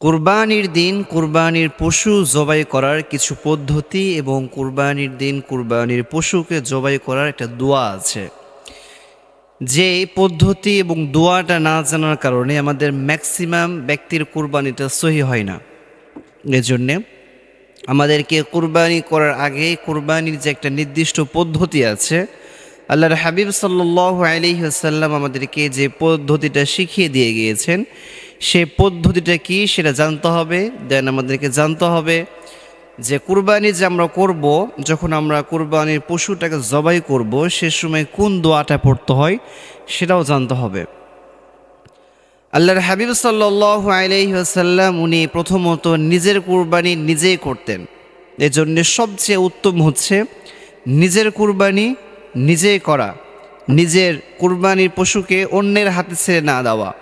কুরবানির দিন কুরবানির পশু জবাই করার কিছু পদ্ধতি এবং কুরবানির দিন কুরবানির পশুকে জবাই করার একটা দোয়া আছে। যে পদ্ধতি এবং দোয়াটা না জানার কারণে আমাদের ম্যাক্সিমাম ব্যক্তির কুরবানিটা সহি হয় না। এজন্যে আমাদেরকে কুরবানি করার আগে কুরবানির যে একটা নির্দিষ্ট পদ্ধতি আছে, আল্লাহর হাবিব সাল্লাহ আলিহাসাল্লাম আমাদেরকে যে পদ্ধতিটা শিখিয়ে দিয়ে গিয়েছেন সেই পদ্ধতিটা কি সেটা জানতে হবে দেন আমাদেরকে জানতে হবে যে কুরবানি যে আমরা করব, যখন আমরা কুরবানির পশুটাকে জবাই করব, সে সময় কোন দোয়াটা পড়তে হয় সেটাও জানতে হবে। আল্লাহর হাবিব সাল্লাহ আলাইসাল্লাম উনি প্রথমত নিজের কুরবানি নিজেই করতেন। এজন্য সবচেয়ে উত্তম হচ্ছে নিজের কুরবানি নিজেই করা, নিজের কুরবানির পশুকে অন্যের হাতে ছেড়ে না দেওয়া।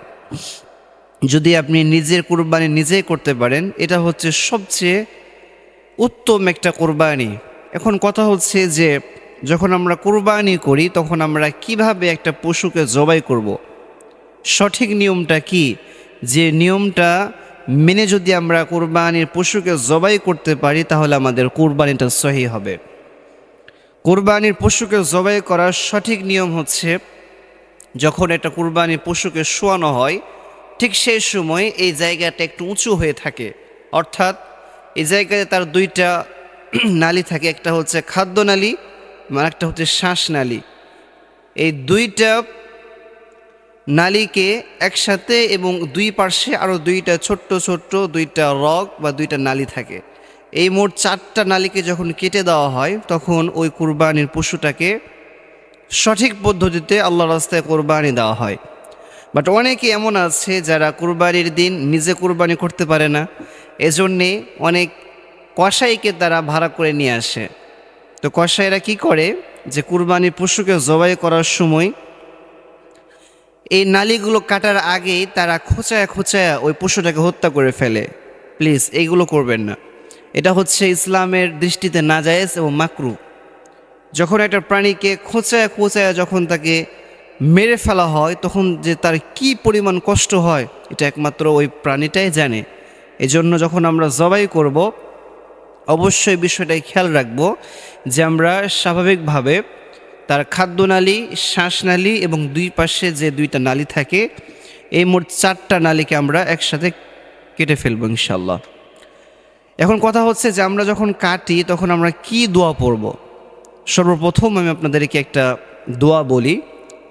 যদি আপনি নিজের কুরবানি নিজেই করতে পারেন, এটা হচ্ছে সবচেয়ে উত্তম একটা কোরবানি। এখন কথা হচ্ছে যে, যখন আমরা কোরবানি করি, তখন আমরা কীভাবে একটা পশুকে জবাই করব। সঠিক নিয়মটা কি? যে নিয়মটা মেনে যদি আমরা কোরবানির পশুকে জবাই করতে পারি, তাহলে আমাদের কোরবানিটা সহি হবে। কোরবানির পশুকে জবাই করার সঠিক নিয়ম হচ্ছে, যখন একটা কোরবানির পশুকে শোয়ানো হয় ঠিক সেই সময় এই জায়গাটা একটু উঁচু হয়ে থাকে। অর্থাৎ এই জায়গায় তার দুইটা নালী থাকে, একটা হচ্ছে খাদ্য নালী, আর একটা হচ্ছে শ্বাস নালী। এই দুইটা নালীকে একসাথে এবং দুই পার্শ্বে আরও দুইটা ছোট্ট ছোট্ট দুইটা রগ বা দুইটা নালী থাকে। এই মোট চারটা নালীকে যখন কেটে দেওয়া হয়, তখন ওই কুরবানির পশুটাকে সঠিক পদ্ধতিতে আল্লাহ রাস্তায় কোরবানি দেওয়া হয়। বাট অনেকে এমন আছে যারা কুরবানির দিন নিজে কুরবানি করতে পারে না। এজন্যে অনেক কসাইকে তারা ভাড়া করে নিয়ে আসে। তো কসাইরা কি করে? যে কুরবানির পশুকে জবাই করার সময় এই নালীগুলো কাটার আগেই তারা খোঁচায় খোঁচায় ওই পশুটাকে হত্যা করে ফেলে। প্লিজ এইগুলো করবেন না। এটা হচ্ছে ইসলামের দৃষ্টিতে নাজায়েজ এবং মাকরু। যখন একটা প্রাণীকে খোঁচায় খোঁচায় যখন তাকে মেরে ফেলা হয়, তখন যে তার কি পরিমাণ কষ্ট হয়, এটা একমাত্র ওই প্রাণীটাই জানে। এজন্য যখন আমরা জবাই করব, অবশ্যই বিষয়টাই খেয়াল রাখব যে আমরা স্বাভাবিকভাবে তার খাদ্যনালী, শ্বাসনালী এবং দুই পাশে যে দুইটা নালী থাকে, এই মোট চারটা নালীকে আমরা একসাথে কেটে ফেলব ইনশাল্লাহ এখন কথা হচ্ছে যে আমরা যখন কাটি, তখন আমরা কি দোয়া পড়ব? সর্বপ্রথম আমি আপনাদেরকে একটা দোয়া বলি।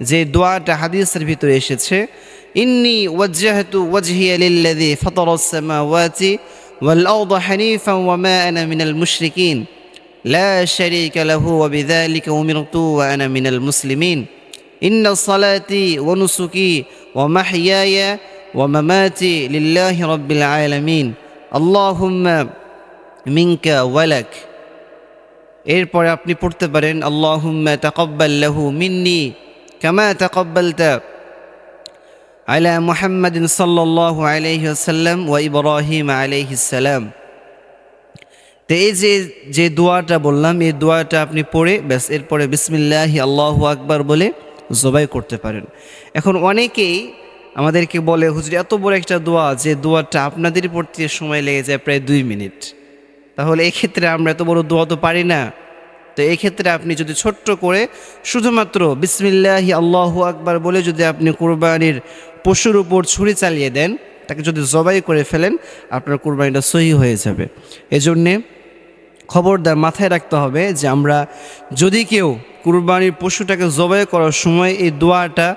যে দোয়াটা হাদিসের ভিতরে এসেছে, ইন্নি ওয়াজ্জাহাতু ওয়াজহিয়া লিল্লাযী ফাতারাস সামাওয়াতি ওয়াল আরদা হানিফান ওয়া মা আনা মিনাল মুশরিকিন। লা শারীকা লাহু ওয়া বিযালিকা উমিরতু ওয়া আনা মিনাল মুসলিমিন। ইন্না সালাতি ওয়া নুসুকি ওয়া মাহইয়ায়া ওয়া মামাতি লিল্লাহি রাব্বিল আলামিন। আল্লাহুম্মা মিনকা ওয়ালাক এরপরে আপনি পড়তে পারেন, আল্লাহুম্মা তাকাব্বাল লাহু মিন্নি কামা তাকাব্বালতা আলা মুহাম্মাদিন সাল্লাল্লাহু আলাইহি ওয়াসাল্লাম ওয়া ইব্রাহিম আলাইহিস সালাম তো এই যে যে দোয়াটা বললাম, এই দোয়াটা আপনি পড়ে, ব্যাস, এরপরে বিসমিল্লাহ, আল্লাহু আকবার বলে জবাই করতে পারেন। এখন অনেকেই আমাদেরকে বলে, হুজুর, এত বড় একটা দোয়া, যে দোয়াটা আপনাদের পড়তে সময় লেগে যায় প্রায় দুই মিনিট। তাহলে এক্ষেত্রে আমরা এত বড় দোয়া তো পারি না। তো এক্ষেত্রে আপনি যদি ছোট্ট করে শুধুমাত্র বিসমিল্লাহি আল্লাহ আকবার বলে যদি আপনি কোরবানির পশুর উপর ছুরি চালিয়ে দেন, তাকে যদি জবাই করে ফেলেন, আপনার কোরবানিটা সহি হয়ে যাবে। এজন্যে খবরদার মাথায় রাখতে হবে যে আমরা যদি কেউ কুরবানির পশুটাকে জবাই করার সময় এই দোয়াটা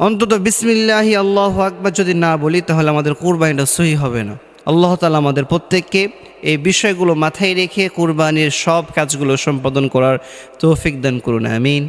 অন্তত বিসমিল্লাহি আল্লাহ আকবার যদি না বলি, তাহলে আমাদের কুরবানিটা সহি হবে না। আল্লাহ তালা আমাদের প্রত্যেককে এই বিষয়গুলো মাথায় রেখে কুরবানির সব কাজগুলো সম্পাদন করার তৌফিক দান করুন আমিন।